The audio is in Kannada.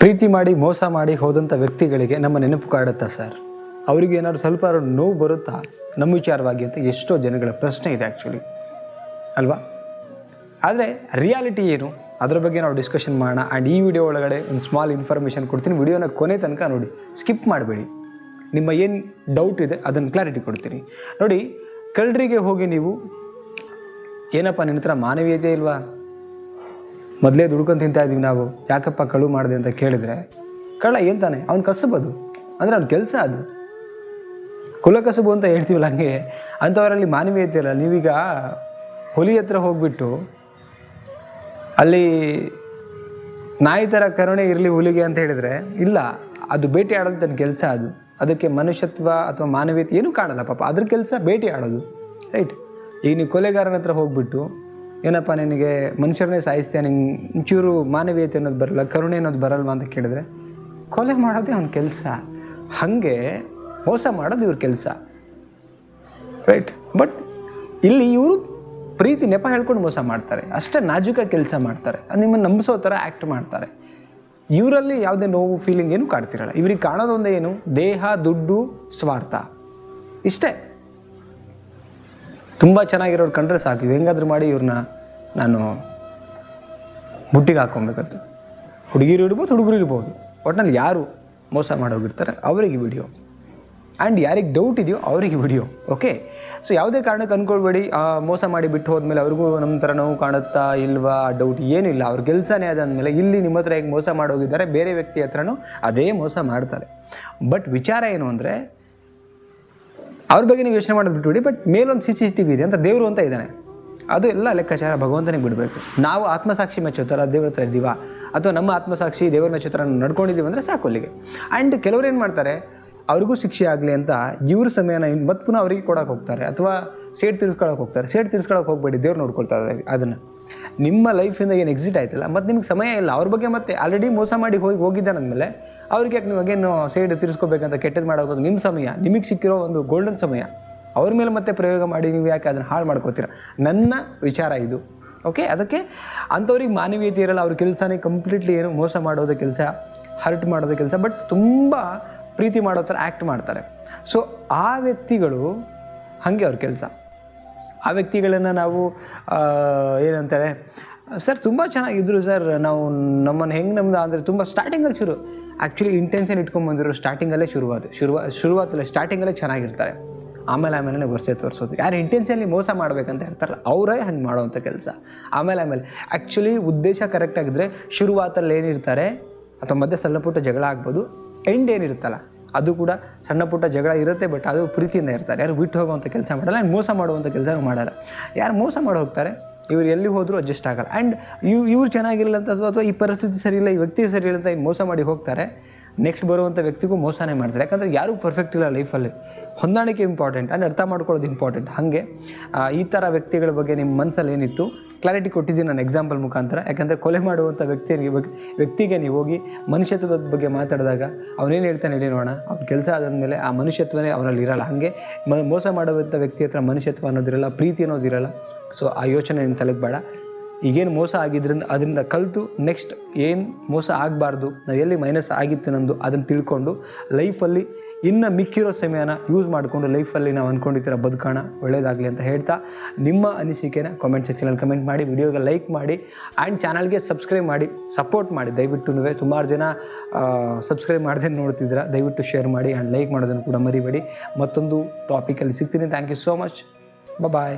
ಪ್ರೀತಿ ಮಾಡಿ, ಮೋಸ ಮಾಡಿ ಹೋದಂಥ ವ್ಯಕ್ತಿಗಳಿಗೆ ನಮ್ಮ ನೆನಪು ಕಾಡುತ್ತಾ ಸರ್? ಅವರಿಗೆ ಏನಾದ್ರು ಸ್ವಲ್ಪ ನೋವು ಬರುತ್ತಾ? ನಮ್ಮ ವಿಚಾರವಾಗಿ ಅಂತ ಎಷ್ಟೋ ಜನಗಳ ಪ್ರಶ್ನೆ ಇದೆ ಆ್ಯಕ್ಚುಲಿ ಅಲ್ವಾ? ಆದರೆ ರಿಯಾಲಿಟಿ ಏನು? ಅದರ ಬಗ್ಗೆ ನಾವು ಡಿಸ್ಕಷನ್ ಮಾಡೋಣ. ಆ್ಯಂಡ್ ಈ ವಿಡಿಯೋ ಒಳಗಡೆ ಒಂದು ಸ್ಮಾಲ್ ಇನ್ಫಾರ್ಮೇಷನ್ ಕೊಡ್ತೀನಿ. ವಿಡಿಯೋನ ಕೊನೆ ತನಕ ನೋಡಿ. ಸ್ಕಿಪ್ ಮಾಡಬೇಡಿ. ನಿಮ್ಮ ಏನು ಡೌಟ್ ಇದೆ, ಅದನ್ನು ಕ್ಲಾರಿಟಿ ಕೊಡ್ತೀನಿ. ನೋಡಿ, ಕಳ್ಳರಿಗೆ ಹೋಗಿ ನೀವು, ಏನಪ್ಪ ನಿನ್ನ ಹತ್ರ ಮಾನವೀಯತೆ ಇಲ್ವಾ? ಮೊದಲೇ ದುಡ್ಕೊಂಡು ತಿಂತಾ ಇದ್ದೀವಿ ನಾವು. ಯಾಕಪ್ಪ ಕಳು ಮಾಡಿದೆ ಅಂತ ಕೇಳಿದ್ರೆ, ಕಳ್ಳ ಏನು ತಾನೆ? ಅವ್ನು ಕಸಬದು. ಅಂದರೆ ಅವ್ನ ಕೆಲಸ ಅದು. ಕುಲ ಕಸುಬು ಅಂತ ಹೇಳ್ತೀವಲ್ಲ ಹಂಗೆ. ಅಂಥವರಲ್ಲಿ ಮಾನವೀಯತೆ ಇಲ್ಲ ನೀವೀಗ ಹುಲಿ ಹತ್ರ ಹೋಗ್ಬಿಟ್ಟು, ಅಲ್ಲಿ ನಾಯಿ ಥರ ಕರುಣೆ ಇರಲಿ ಹುಲಿಗೆ ಅಂತ ಹೇಳಿದ್ರೆ, ಇಲ್ಲ, ಅದು ಭೇಟಿ ಆಡೋದು ತನ್ನ ಕೆಲಸ ಅದು. ಅದಕ್ಕೆ ಮನುಷ್ಯತ್ವ ಅಥವಾ ಮಾನವೀಯತೆ ಏನೂ ಕಾಣಲ್ಲ ಪಾಪ. ಅದ್ರ ಕೆಲಸ ಭೇಟಿ ಆಡೋದು. ರೈಟ್. ಈಗ ನೀವು ಕೊಲೆಗಾರನ ಹತ್ರ ಹೋಗ್ಬಿಟ್ಟು ಏನಪ್ಪ, ನಿನಗೆ ಮನುಷ್ಯರನ್ನೇ ಸಾಯಿಸ್ತೀಯ ನಿಂಗೆ ಒಂಚೂರು ಮಾನವೀಯತೆ ಅನ್ನೋದು ಬರಲ್ಲ, ಕರುಣೆ ಅನ್ನೋದು ಬರಲ್ವಾ ಅಂತ ಕೇಳಿದ್ರೆ, ಕೊಲೆ ಮಾಡೋದೇ ಅವನ ಕೆಲಸ. ಹಾಗೆ ಮೋಸ ಮಾಡೋದು ಇವ್ರ ಕೆಲಸ. ರೈಟ್ ಬಟ್ ಇಲ್ಲಿ ಇವರು ಪ್ರೀತಿ, ನೆಪ ಹೇಳ್ಕೊಂಡು ಮೋಸ ಮಾಡ್ತಾರೆ. ಅಷ್ಟೇ ನಾಜೂಕ ಕೆಲಸ ಮಾಡ್ತಾರೆ. ನಿಮ್ಮನ್ನು ನಂಬಿಸೋ ಥರ ಆ್ಯಕ್ಟ್ ಮಾಡ್ತಾರೆ. ಇವರಲ್ಲಿ ಯಾವುದೇ ನೋವು ಫೀಲಿಂಗ್ ಏನು ಕಾಡ್ತಿರಲ್ಲ. ಇವ್ರಿಗೆ ಕಾಣೋದೊಂದೇ ಏನು? ದೇಹ, ದುಡ್ಡು, ಸ್ವಾರ್ಥ. ಇಷ್ಟೇ. ತುಂಬ ಚೆನ್ನಾಗಿರೋರು ಕಂಡ್ರೆ ಸಾಕು. ಹೆಂಗಾದ್ರೂ ಮಾಡಿ ಇವ್ರನ್ನ ನಾನು ಬುಟ್ಟಿಗೆ ಹಾಕೊಬೇಕಂತ ಹುಡುಗಿರು ಇರ್ಬೋದು, ಹುಡುಗರು ಇರ್ಬೋದು. ಒಟ್ನಲ್ಲಿ ಯಾರು ಮೋಸ ಮಾಡೋಗಿರ್ತಾರೆ, ಅವರಿಗೆ ವಿಡಿಯೋ ಆ್ಯಂಡ್ ಯಾರಿಗೆ ಡೌಟ್ ಇದೆಯೋ, ಅವರಿಗೆ ವಿಡಿಯೋ ಓಕೆ ಸೊ ಯಾವುದೇ ಕಾರಣಕ್ಕೆ ಅಂದ್ಕೊಳ್ಬೇಡಿ ಮೋಸ ಮಾಡಿ ಬಿಟ್ಟು ಹೋದ್ಮೇಲೆ ಅವ್ರಿಗೂ ನಮ್ಮ ಥರ ನೋವು ಕಾಣುತ್ತಾ ಇಲ್ವಾ ಡೌಟ್ ಏನಿಲ್ಲ ಅವ್ರ ಕೆಲಸನೇ ಅದಾದ್ಮೇಲೆ ಇಲ್ಲಿ ನಿಮ್ಮ ಹತ್ರ ಹೇಗೆ ಮೋಸ ಮಾಡೋಗಿದ್ದಾರೆ, ಬೇರೆ ವ್ಯಕ್ತಿ ಹತ್ರನೂ ಅದೇ ಮೋಸ ಮಾಡ್ತಾರೆ. ಬಟ್ ವಿಚಾರ ಏನು ಅಂದರೆ ಅವ್ರ ಬಗ್ಗೆ ನೀವು ಯೋಚನೆ ಮಾಡೋದು ಬಿಟ್ಬಿಡಿ ಬಟ್ ಮೇಲೊಂದು ಸಿ ಸಿ ಟಿ ವಿ ಇದೆ ಅಂತ ದೇವರು ಅಂತ ಇದ್ದಾನೆ. ಅದು ಎಲ್ಲ ಲೆಕ್ಕಾಚಾರ ಭಗವಂತನಿಗೆ ಬಿಡಬೇಕು. ನಾವು ಆತ್ಮಸಾಕ್ಷಿ ಮೆಚ್ಚೋ ದೇವ್ರ ಹತ್ರ ಇದ್ದೀವಾ? ಅಥವಾ ನಮ್ಮ ಆತ್ಮಸಾಕ್ಷಿ ದೇವರ ಮೆಚ್ಚೋ ನಡ್ಕೊಂಡಿದ್ದೀವಿ ಅಂದರೆ ಸಾಕು ಅಲ್ಲಿಗೆ. ಆ್ಯಂಡ್ ಕೆಲವರು ಏನು ಮಾಡ್ತಾರೆ, ಅವ್ರಿಗೂ ಶಿಕ್ಷೆ ಆಗಲಿ ಅಂತ ಇವ್ರ ಸಮಯನ ಮತ್ತೆ ಪುನಃ ಅವರಿಗೆ ಕೊಡೋಕೆ ಹೋಗ್ತಾರೆ. ಅಥವಾ ಸೇಡ್ ತಿರ್ಸ್ಕೊಳಕ್ಕೆ ಹೋಗ್ತಾರೆ. ಸೇಡ್ ತಿರ್ಸ್ಕೊಳಕ್ಕೆ ಹೋಗ್ಬೇಡಿ, ದೇವ್ರು ನೋಡ್ಕೊಳ್ತಾರೆ ಅದನ್ನು. ನಿಮ್ಮ ಲೈಫಿಂದ ಏನು ಎಕ್ಸಿಟ್ ಆಯ್ತಲ್ಲ, ಮತ್ತು ನಿಮ್ಗೆ ಸಮಯ ಇಲ್ಲ. ಅವ್ರ ಬಗ್ಗೆ ಮತ್ತೆ ಆಲ್ರೆಡಿ ಮೋಸ ಮಾಡಿ ಹೋಗಿ ಹೋಗಿದ್ದಾನಂದಮೇಲೆ ಅವ್ರಿಗೆ ಯಾಕೆ ನೀವು ಅಗೇನು ಸೈಡ್ ತಿರ್ಸ್ಕೋಬೇಕಂತ ಕೆಟ್ಟದ್ದು ಮಾಡೋದು ನಿಮ್ಮ ಸಮಯ, ನಿಮಗೆ ಸಿಕ್ಕಿರೋ ಒಂದು ಗೋಲ್ಡನ್ ಸಮಯ. ಅವ್ರ ಮೇಲೆ ಮತ್ತೆ ಪ್ರಯೋಗ ಮಾಡಿ ನೀವು ಯಾಕೆ ಅದನ್ನು ಹಾಳು ಮಾಡ್ಕೋತೀರ? ನನ್ನ ವಿಚಾರ ಇದು. ಓಕೆ ಅದಕ್ಕೆ ಅಂಥವ್ರಿಗೆ ಮಾನವೀಯತೆ ಇರಲ್ಲ, ಅವ್ರ ಕೆಲಸನೇ ಕಂಪ್ಲೀಟ್ಲಿ ಏನು ಮೋಸ ಮಾಡೋದು ಕೆಲಸ ಹರ್ಟ್ ಮಾಡೋದು ಕೆಲಸ ಬಟ್ ತುಂಬ ಪ್ರೀತಿ ಮಾಡೋ ಥರ ಆ್ಯಕ್ಟ್ ಮಾಡ್ತಾರೆ. ಸೊ ಆ ವ್ಯಕ್ತಿಗಳು ಹಾಗೆ ಅವ್ರ ಕೆಲಸ. ಆ ವ್ಯಕ್ತಿಗಳನ್ನು ನಾವು ಏನಂತಾರೆ, ಸರ್ ತುಂಬ ಚೆನ್ನಾಗಿದ್ರು ಸರ್. ನಾವು ನಮ್ಮನ್ನು ಹೆಂಗೆ ನಮ್ದು ಅಂದರೆ ತುಂಬ ಸ್ಟಾರ್ಟಿಂಗಲ್ಲಿ ಶುರು ಆ್ಯಕ್ಚುಲಿ ಇಂಟೆನ್ಷನ್ ಇಟ್ಕೊಂಡ್ಬಂದಿರೋ ಸ್ಟಾರ್ಟಿಂಗಲ್ಲೇ ಶುರುವಾದ ಶುರುವ, ಶುರುವಾತಲ್ಲೇ ಸ್ಟಾರ್ಟಿಂಗಲ್ಲೇ ಚೆನ್ನಾಗಿರ್ತಾರೆ. ಆಮೇಲೆ ಆಮೇಲೆ ವರ್ಷ ತೋರಿಸೋದು ಯಾರು ಇಂಟೆನ್ಷನ್ಲಿ ಮೋಸ ಮಾಡಬೇಕಂತ ಇರ್ತಾರಲ್ಲ, ಅವರೇ ಹಂಗೆ ಮಾಡೋವಂಥ ಕೆಲಸ. ಆಮೇಲೆ ಆಮೇಲೆ ಆ್ಯಕ್ಚುಲಿ ಉದ್ದೇಶ ಕರೆಕ್ಟ್ ಆಗಿದ್ರೆ ಶುರುವಾತಲ್ಲಿ ಏನಿರ್ತಾರೆ, ಅಥವಾ ಮಧ್ಯೆ ಸಣ್ಣ ಪುಟ್ಟ ಜಗಳ ಆಗ್ಬೋದು ಎಂಡ್ ಏನಿರುತ್ತಲ್ಲ. ಅದು ಕೂಡ ಸಣ್ಣ ಪುಟ್ಟ ಜಗಳ ಇರುತ್ತೆ ಬಟ್ ಅದು ಪ್ರೀತಿಯಿಂದ ಇರ್ತಾರೆ. ಯಾರು ಬಿಟ್ಟು ಹೋಗುವಂಥ ಕೆಲಸ ಮಾಡಲ್ಲ ಆ್ಯಂಡ್ ಮೋಸ ಮಾಡುವಂಥ ಕೆಲಸ ಮಾಡಲ್ಲ. ಯಾರು ಮೋಸ ಮಾಡಿ ಹೋಗ್ತಾರೆ, ಇವ್ರು ಎಲ್ಲಿ ಹೋದರೂ ಅಡ್ಜಸ್ಟ್ ಆಗಲ್ಲ. ಆ್ಯಂಡ್ ಇವ್ ಇವ್ರು ಚೆನ್ನಾಗಿರಲ್ಲ ಅಂತ ಅಥವಾ ಈ ಪರಿಸ್ಥಿತಿ ಸರಿ ಇಲ್ಲ, ಈ ವ್ಯಕ್ತಿ ಸರಿ ಇಲ್ಲ ಅಂತ ಮೋಸ ಮಾಡಿ ಹೋಗ್ತಾರೆ. ನೆಕ್ಸ್ಟ್ ಬರುವಂಥ ವ್ಯಕ್ತಿಗೂ ಮೋಸನೇ ಮಾಡ್ತಾರೆ. ಯಾಕಂದರೆ ಯಾರೂ ಪರ್ಫೆಕ್ಟ್ ಇಲ್ಲ ಲೈಫಲ್ಲಿ ಹೊಂದಾಣಿಕೆ ಇಂಪಾರ್ಟೆಂಟ್ ಆ್ಯಂಡ್ ಅರ್ಥ ಮಾಡ್ಕೊಳ್ಳೋದು ಇಂಪಾರ್ಟೆಂಟ್ ಹಾಗೆ ಈ ಥರ ವ್ಯಕ್ತಿಗಳ ಬಗ್ಗೆ ನಿಮ್ಮ ಮನಸ್ಸಲ್ಲಿ ಏನಿತ್ತು? ಕ್ಲಾರಿಟಿ ಕೊಟ್ಟಿದ್ದೀನಿ ನಾನು ಎಕ್ಸಾಂಪಲ್ ಮುಖಾಂತರ. ಯಾಕಂದರೆ ಕೊಲೆ ಮಾಡುವಂಥ ವ್ಯಕ್ತಿಯರಿಗೆ ಬಗ್ಗೆ, ವ್ಯಕ್ತಿಗೆ ನೀವು ಹೋಗಿ ಮನುಷ್ಯತ್ವದ ಬಗ್ಗೆ ಮಾತಾಡಿದಾಗ ಅವನೇನು ಹೇಳ್ತಾನೆ ಹೇಳಿ ನೋಡೋಣ. ಅವ್ನ ಕೆಲಸ ಆದಮೇಲೆ ಆ ಮನುಷ್ಯತ್ವನೇ ಅವನಲ್ಲಿ ಇರಲ್ಲ. ಹಾಗೆ ಮೋಸ ಮಾಡುವಂಥ ವ್ಯಕ್ತಿ ಹತ್ರ ಮನುಷ್ಯತ್ವ ಅನ್ನೋದಿರಲ್ಲ, ಪ್ರೀತಿ ಅನ್ನೋದಿರಲ್ಲ. ಸೊ ಆ ಯೋಚನೆ ನಿಮ್ಮ ತಲೆಗೆ ಬೇಡ. ಈಗೇನು ಮೋಸ ಆಗಿದ್ರಿಂದ ಅದರಿಂದ ಕಲಿತು ನೆಕ್ಸ್ಟ್ ಏನು ಮೋಸ ಆಗಬಾರ್ದು, ನಾವು ಎಲ್ಲಿ ಮೈನಸ್ ಆಗಿತ್ತು ನಂದು ಅದನ್ನು ತಿಳ್ಕೊಂಡು ಲೈಫಲ್ಲಿ ಇನ್ನು ಮಿಕ್ಕಿರೋ ಸಮಯನ ಯೂಸ್ ಮಾಡಿಕೊಂಡು ಲೈಫಲ್ಲಿ ನಾವು ಅಂದ್ಕೊಂಡಿದ್ದೀರ ಬದುಕೋಣ, ಒಳ್ಳೇದಾಗಲಿ ಅಂತ ಹೇಳ್ತಾ ನಿಮ್ಮ ಅನಿಸಿಕೆನ ಕಾಮೆಂಟ್ ಸೆಕ್ಷನಲ್ಲಿ ಕಮೆಂಟ್ ಮಾಡಿ ವಿಡಿಯೋಗೆ ಲೈಕ್ ಮಾಡಿ ಆ್ಯಂಡ್ ಚಾನಲ್ಗೆ ಸಬ್ಸ್ಕ್ರೈಬ್ ಮಾಡಿ ಸಪೋರ್ಟ್ ಮಾಡಿ. ದಯವಿಟ್ಟು ಸುಮಾರು ಜನ ಸಬ್ಸ್ಕ್ರೈಬ್ ಮಾಡದೆ ನೋಡ್ತಿದ್ದೀರಾ, ದಯವಿಟ್ಟು ಶೇರ್ ಮಾಡಿ ಆ್ಯಂಡ್ ಲೈಕ್ ಮಾಡೋದನ್ನು ಕೂಡ ಮರಿಬೇಡಿ. ಮತ್ತೊಂದು ಟಾಪಿಕಲ್ಲಿ ಸಿಗ್ತೀನಿ. Thank you so much bye